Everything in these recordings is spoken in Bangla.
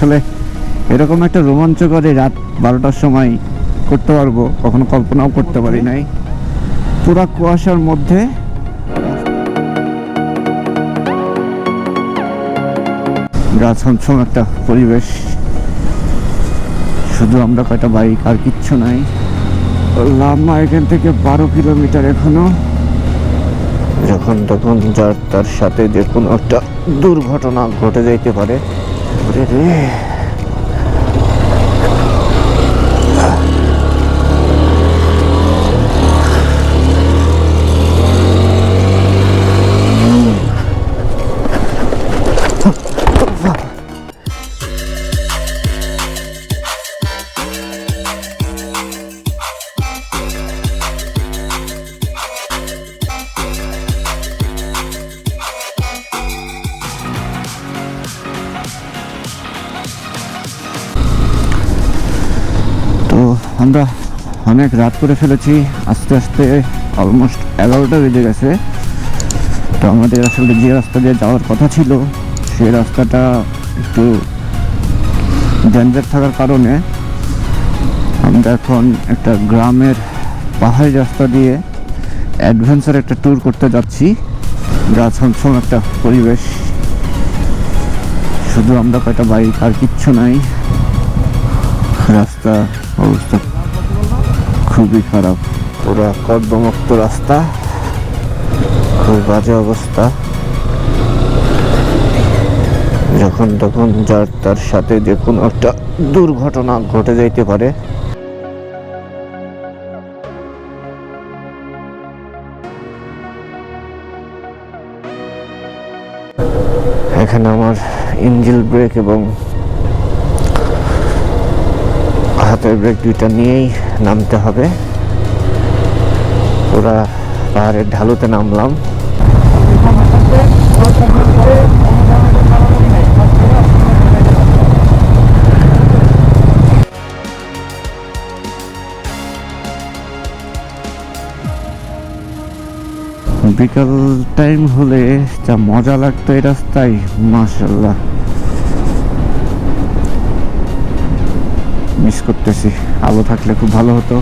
আসলে এরকম একটা রোমাঞ্চকর রাত বারোটার সময় করতে পারব, কখনো কল্পনাও করতে পারি নাই। পুরা কুয়াশার মধ্যে একটা পরিবেশ। শুধু আমরা কয়টা বাইক আর কিচ্ছু নাই। লাম্মা এখান থেকে বারো কিলোমিটার এখনও। যখন তখন যার তার সাথে যে কোনো একটা দুর্ঘটনা ঘটে যাইতে পারে 어디지? আমরা অনেক রাত করে ফেলেছি, আস্তে আস্তে অলমোস্ট এগারোটা বেজে গেছে। তো আমাদের আসলে যে রাস্তা দিয়ে যাওয়ার কথা ছিল, সেই রাস্তাটা একটু ডেঞ্জার থাকার কারণে আমরা এখন একটা গ্রামের পাহাড়ি রাস্তা দিয়ে অ্যাডভেঞ্চার একটা ট্যুর করতে যাচ্ছি। যা ছমছম একটা পরিবেশ। শুধু আমরা কয়টা বাইক আর কিচ্ছু নাই। রাস্তা অবস্থা খুবই খারাপ। পুরা কর্দমুক্ত রাস্তা, খুব বাজে অবস্থা। যখন তখন যার তার সাথে যে কোনো একটা দুর্ঘটনা ঘটে যাইতে পারে। এখানে আমার ইঞ্জিল ব্রেক এবং হাতের ব্রেক দুইটা নিয়েই নামতে হবে। পুরা পাহাড়ের ঢালুতে নামলাম। বিকাল টাইম হলে যা মজা লাগতো এই রাস্তায় মাশাল্লাহ মিস করতেছি। আলো থাকলে খুব ভালো হতো।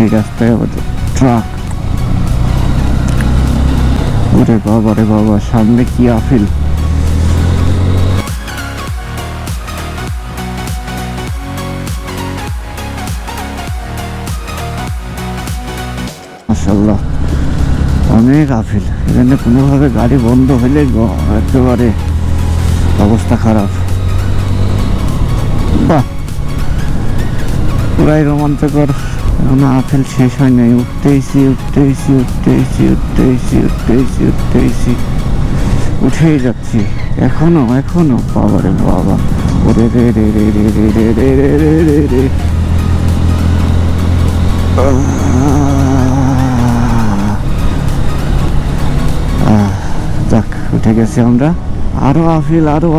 এই রাস্তায় আবার ট্রাক ওরে বাবা রে বাবা, সামনে কি আফিল মাশাল্লাহ অনেক আফিল এখানে কোনোভাবে গাড়ি বন্ধ হলে একেবারে অবস্থা খারাপ বাহ পুরাই রোমাঞ্চকর এখনও আপেল শেষ হয় নাই উঠতেইছি উঠতেইছি উঠতেইছি উঠতেইছি উঠতেইছি উঠতেইছি উঠেই যাচ্ছি এখনও এখনও বাবা রে বাবা ওরে রে রে রে রে রে রে রে রে রে রে রে উঠে গেছি আমরা আরও আফিল, আরও।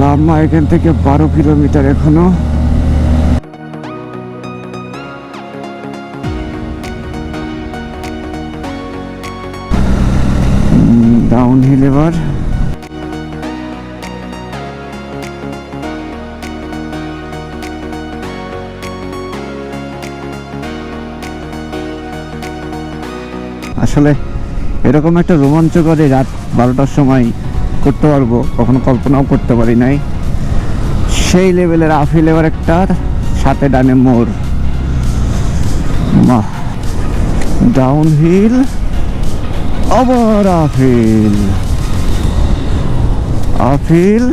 লাম্মা এখান থেকে বারো কিলোমিটার এখনও ডাউন হিল এবার আসলে এরকম একটা রোমাঞ্চকর রাত বারোটার সময় করতে পারব, কখনো কল্পনাও করতে পারি নাই। সেই লেভেলের আফিল এবার একটা সাথে ডানে মোড়। মা ডাউন হিল আবার আফিল। আফিল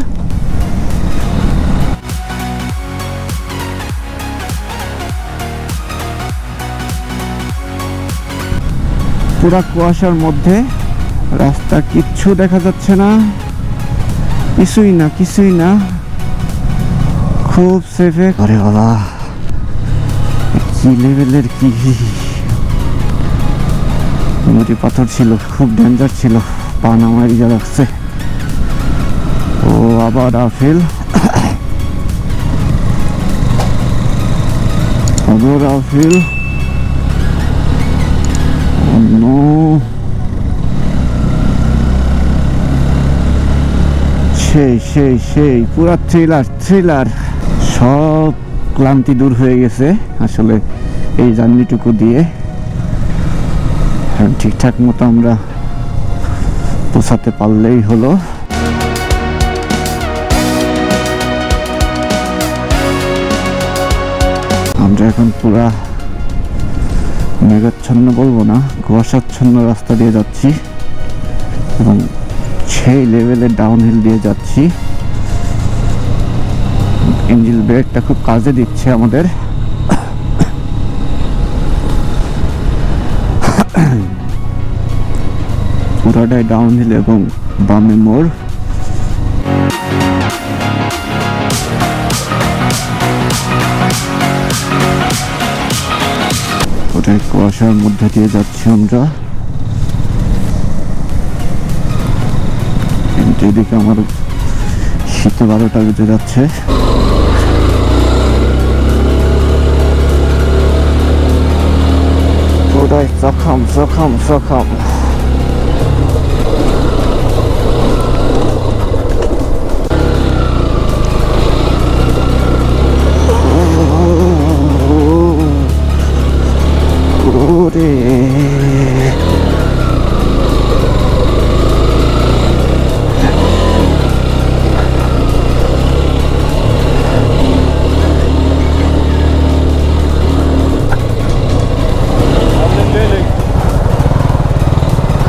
পুরা কুয়াশার মধ্যে রাস্তা কিচ্ছু দেখা যাচ্ছে না। কিছুই না কিছুই না। খুব সেফে আরে বাবা, কি লেভেলের কি? নদী পাথর ছিল, খুব ডেঞ্জার ছিল। পা নামাই যা লাগছে। ও আবার রাফেল। আবার রাফেল। সেই সেই সেই, পুরা থ্রিলার থ্রিলার সব ক্লান্তি দূর হয়ে গেছে আসলে এই জার্নিটুকু দিয়ে। ঠিকঠাক মতো আমরা পৌঁছাতে পারলেই হলো। আমরা এখন পুরা মেঘাচ্ছন্ন বলব না, কুয়াশাচ্ছন্ন রাস্তা দিয়ে যাচ্ছি। এবং সেই লেভেলে ডাউন হিল দিয়ে যাচ্ছি। ইঞ্জিল ব্রেকটা খুব কাজে দিচ্ছে আমাদের। পুরাটাই ডাউন হিল এবং বামে মোড়। ওটাই কুয়াশার মধ্যে দিয়ে যাচ্ছি আমরা। এদিকে আমার শীতে বারোটা বেজে যাচ্ছে। সখাম সখাম সখাম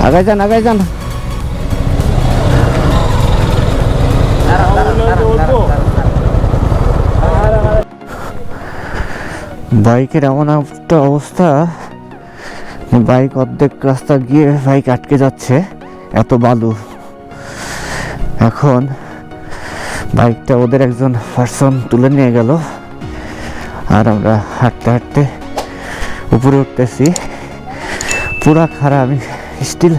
আগায় যান আগায় যান। বাইকের এমন একটা অবস্থা, বাইক অর্ধেক রাস্তা গিয়ে বাইক আটকে যাচ্ছে, এত বালু। এখন বাইকটা ওদের একজন পার্সন তুলে নিয়ে গেল। আর আমরা হাঁটতে হাঁটতে উপরে উঠতেছি। পুরা খারাপ। আমি স্টিল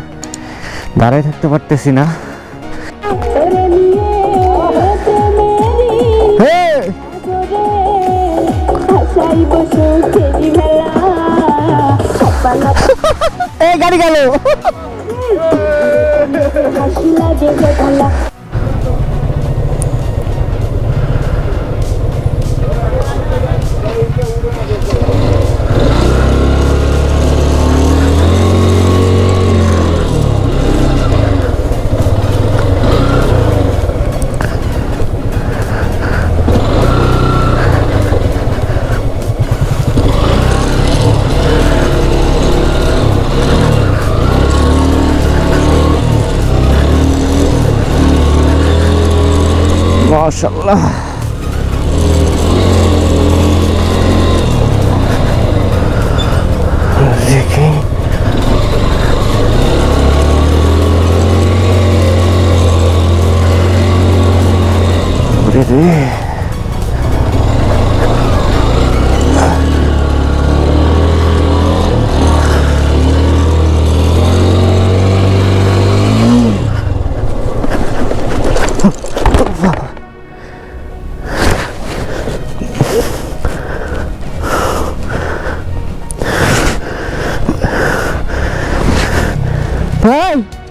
দাঁড়ায় থাকতে পারতেছি না! গাড়ি গেল। মাশাল্লাহ দেখি ওরে রে Hoy!